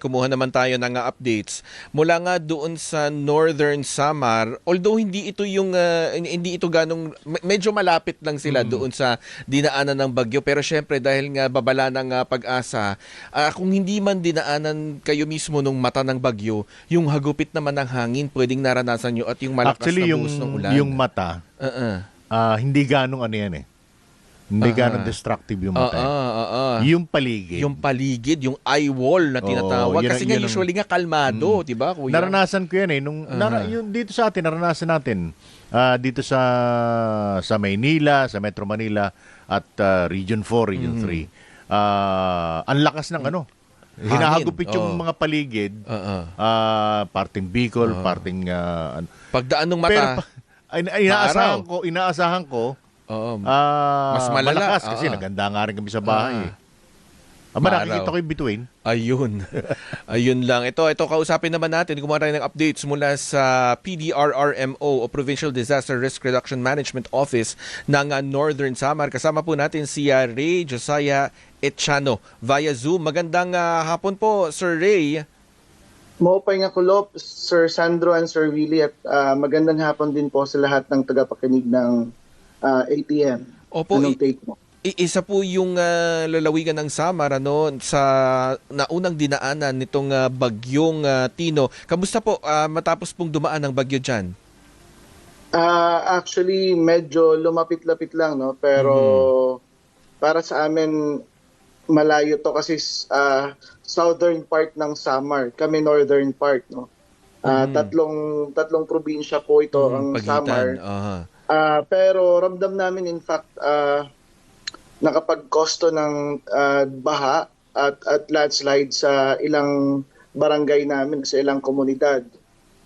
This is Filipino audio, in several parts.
Kumuha naman tayo ng uh, updates mula nga doon sa Northern Samar. Although hindi ito yung uh, hindi ito ganong me- medyo malapit lang sila Mm. doon sa dinaanan ng bagyo pero syempre dahil nga babala ng uh, pag-asa, ah, kung hindi man dinaanan kayo mismo nung mata ng bagyo, yung hagupit naman ng hangin pwedeng naranasan nyo at yung malakas Actually, na yung, buhos ng ulan. yung mata, Uh-uh. ah, hindi ganong ano yan eh. Hindi Ah. ganong destructive yung mata. eh. oo. Yung paligid. Yung paligid, yung eye wall na tinatawag. yun ang- Kasi nga yun ang- usually nga kalmado, di ba kuya? Naranasan ko yan eh. Nung, nara- Aha. yung dito sa atin, naranasan natin. Ah, dito sa sa Maynila, sa Metro Manila, at ah, Region 4, Region 3. Ah, ang lakas ng ano. Hinahagupit Mm-hmm. Hangin, yung mga paligid. Oo. ah, parting Bicol, parting... ah, ano. Pagdaan ng Pero mata, pa- ay, ay, inaasahan ko, inaasahan ko, oo, ah, Mas malala, malakas kasi oo. naganda nga rin kami sa bahay. Ah. eh. Aba, Maaraw. nakikita ko yung bituin. Ayun. Ayun lang. Ito, ito kausapin naman natin. Kumuha tayo ng updates mula sa PDRRMO o Provincial Disaster Risk Reduction Management Office ng uh, Northern Samar. Kasama po natin si uh, Ray Josiah Echano via Zoom. Magandang uh, hapon po, Sir Ray. Maupay nga kulop, Sir Sandro and Sir Willie at ah, magandang hapon din po sa lahat ng tagapakinig ng ah, ATM. Opo, Anong take mo? i- isa po yung uh, lalawigan ng Samar ano, sa naunang dinaanan nitong uh, bagyong uh, Tino. Kamusta po uh, matapos pong dumaan ng bagyo dyan? Ah, actually, medyo lumapit-lapit lang, no? Pero para sa amin, malayo to kasi ah, southern part ng Samar. Kami northern part, no? Ah, Mhm. Tatlong tatlong probinsya po ito ang Samar. Aha. Ah, pero ramdam namin in fact ah, nakapagkosto ng ah, baha at at landslide sa ilang barangay namin sa ilang komunidad.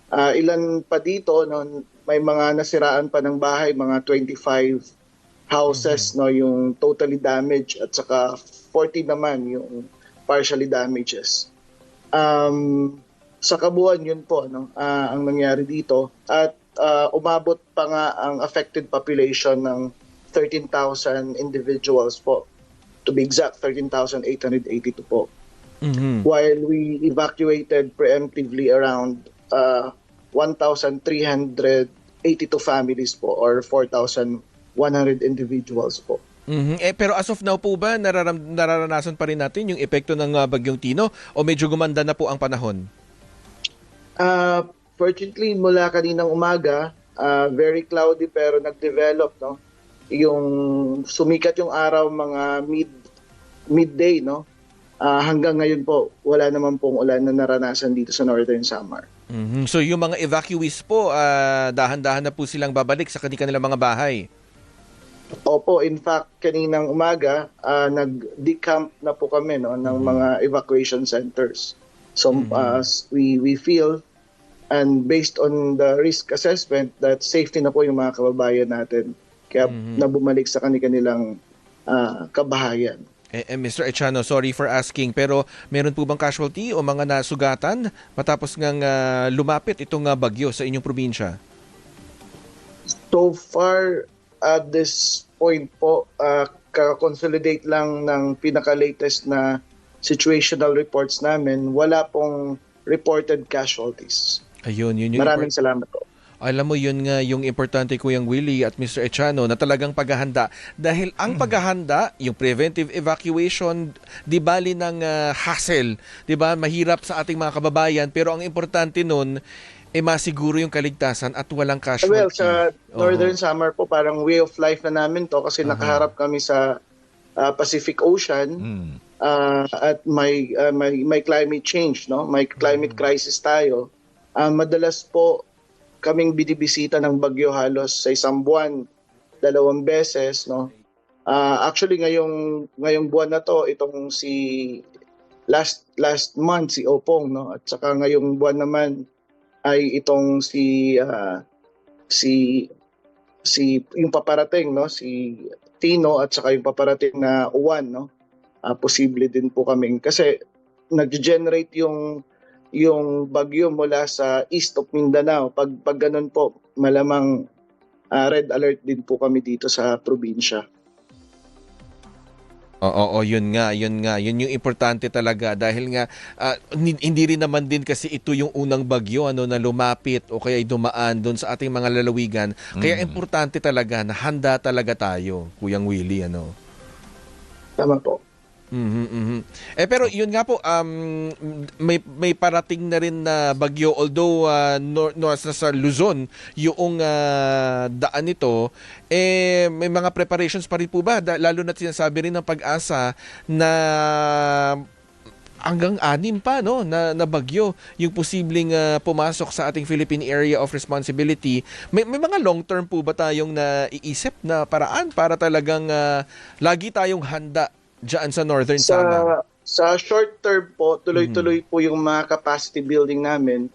Ah, ilan pa dito no may mga nasiraan pa ng bahay, mga 25 houses no yung totally damaged at saka 40 naman yung partially damages. Um, sa kabuuan yun po no ah, ang nangyari dito at ah, umabot pa nga ang affected population ng 13,000 individuals po to be exact 13,882 po Mhm. while we evacuated preemptively around uh, 1,382 families po or 4,100 individuals po. Mhm. Eh, pero as of now po ba, nararam, nararanasan pa rin natin yung epekto ng ah, bagyong Tino o medyo gumanda na po ang panahon? Uh, fortunately, mula kaninang umaga, uh, very cloudy pero nag-develop, no? Yung sumikat yung araw mga mid midday, no? Ah, hanggang ngayon po, wala naman pong ulan na naranasan dito sa Northern Samar. Mhm. So yung mga evacuees po, ah, dahan-dahan na po silang babalik sa kanilang mga bahay. Opo, in fact, kaninang umaga, ah, nag-decamp na po kami no, ng mga evacuation centers. So, ah, s- we, we feel and based on the risk assessment that safety na po yung mga kababayan natin. Kaya na bumalik sa kanilang ah, kabahayan. Eh, eh, Mr. Echano, sorry for asking, pero meron po bang casualty o mga nasugatan matapos ngang ah, lumapit itong ah, bagyo sa inyong probinsya? So far, at this point po, uh, consolidate lang ng pinaka-latest na situational reports namin, wala pong reported casualties. Ayun, yun yung Maraming salamat po. Alam mo yun nga yung importante Kuyang Willie at Mr. Echano na talagang paghahanda. Dahil ang paghahanda, yung preventive evacuation, di bali ng ah, hassle, di ba? Mahirap sa ating mga kababayan pero ang importante nun eh masiguro yung kaligtasan at walang casualty. Well, sa. Northern Summer po, parang way of life na namin to kasi nakaharap kami sa uh, Pacific Ocean Hmm. uh, at may, uh, may, may climate change, no? May climate crisis tayo. Uh, madalas po kaming binibisita ng bagyo halos sa isang buwan, dalawang beses, no? Uh, actually ngayong ngayong buwan na to itong si last last month si Opong no? At saka ngayong buwan naman ay itong si ah, si si yung paparating no? Si Tino at saka yung paparating na Uwan no? Ah, posible din po kaming kasi nag-generate yung yung bagyo mula sa east of Mindanao pag pag ganun po malamang ah, red alert din po kami dito sa probinsya Oo, oo, yun nga, yun nga. Yun yung importante talaga dahil nga ah, hindi, rin naman din kasi ito yung unang bagyo ano na lumapit o kaya dumaan doon sa ating mga lalawigan. Kaya importante talaga na handa talaga tayo, Kuyang Willie ano. Tama po. Mhm, mhm. Eh pero yun nga po um may may parating na rin na bagyo although uh, nor, nor, sa, sa Luzon yung ah, daan nito eh may mga preparations pa rin po ba lalo na sinasabi rin ng pag-asa na hanggang anim pa no na, na bagyo yung posibleng ah, pumasok sa ating Philippine Area of Responsibility may, may mga long term po ba tayong naiisip na paraan para talagang ah, lagi tayong handa diyan sa Northern Sa Samar sa short term po, tuloy-tuloy po yung mga capacity building namin.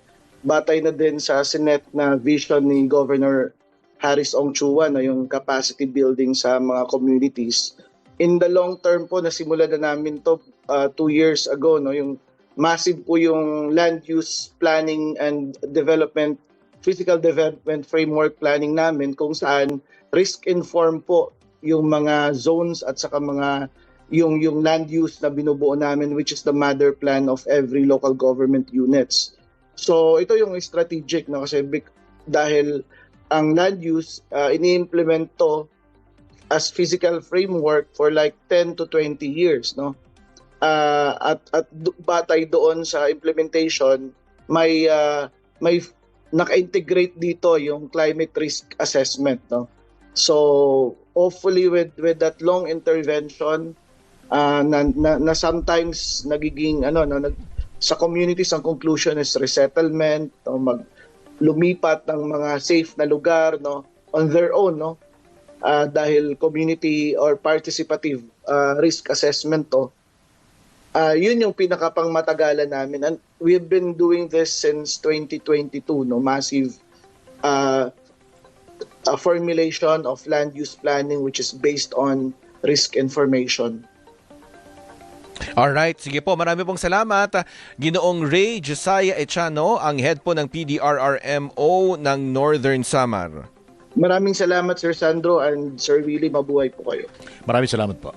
Batay na din sa Senate na vision ni Governor Harris Ong Chua na yung capacity building sa mga communities. In the long term po, nasimula na namin to uh, two years ago, no, yung massive po yung land use planning and development, physical development framework planning namin kung saan risk-informed po yung mga zones at saka mga yung yung land use na binubuo namin which is the mother plan of every local government units. So ito yung strategic na kasi bec- dahil ang land use uh, ini-implement to as physical framework for like 10 to 20 years no. Uh, at at batay doon sa implementation may uh, may naka-integrate dito yung climate risk assessment no. So hopefully with with that long intervention uh, na, na, na sometimes nagiging ano no, nag, sa communities ang conclusion is resettlement o mag lumipat ng mga safe na lugar no on their own no. Ah, dahil community or participative ah, risk assessment to. Ah, yun yung pinakapangmatagalan namin. And we've been doing this since 2022 no massive ah, a formulation of land use planning which is based on risk information Alright, sige po. Marami pong salamat. Ginoong Ray Josiah Echano, ang head po ng PDRRMO ng Northern Samar. Maraming salamat Sir Sandro and Sir Willie, mabuhay po kayo. Maraming salamat po.